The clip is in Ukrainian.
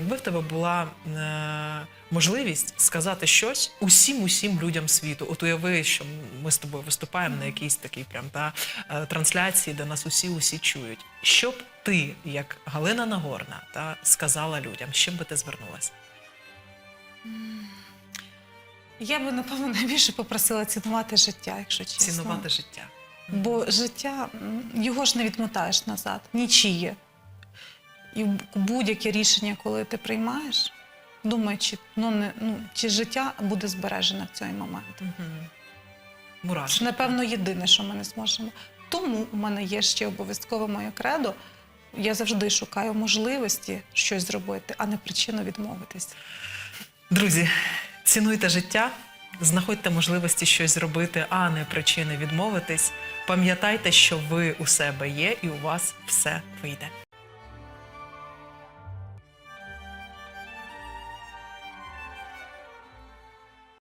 якби в тебе була е, можливість сказати щось усім усім людям світу. От уяви, що ми з тобою виступаємо на якійсь такій прям та е, трансляції, де нас усі усі чують. Що б ти, як Галина Нагорна, та сказала людям, з чим би ти звернулася? Я би, напевно, найбільше попросила цінувати життя, якщо чесно. Цінувати життя. Бо життя його ж не відмотаєш назад, нічиє. І будь-яке рішення, коли ти приймаєш, думай, чи, ну, не, ну, чи життя буде збережене в цей момент. Мурашки. Це, напевно, єдине, що ми не зможемо. Тому у мене є ще обов'язково моє кредо. Я завжди шукаю можливості щось зробити, а не причину відмовитись. Друзі, цінуйте життя, знаходьте можливості щось зробити, а не причини відмовитись. Пам'ятайте, що ви у себе є і у вас все вийде.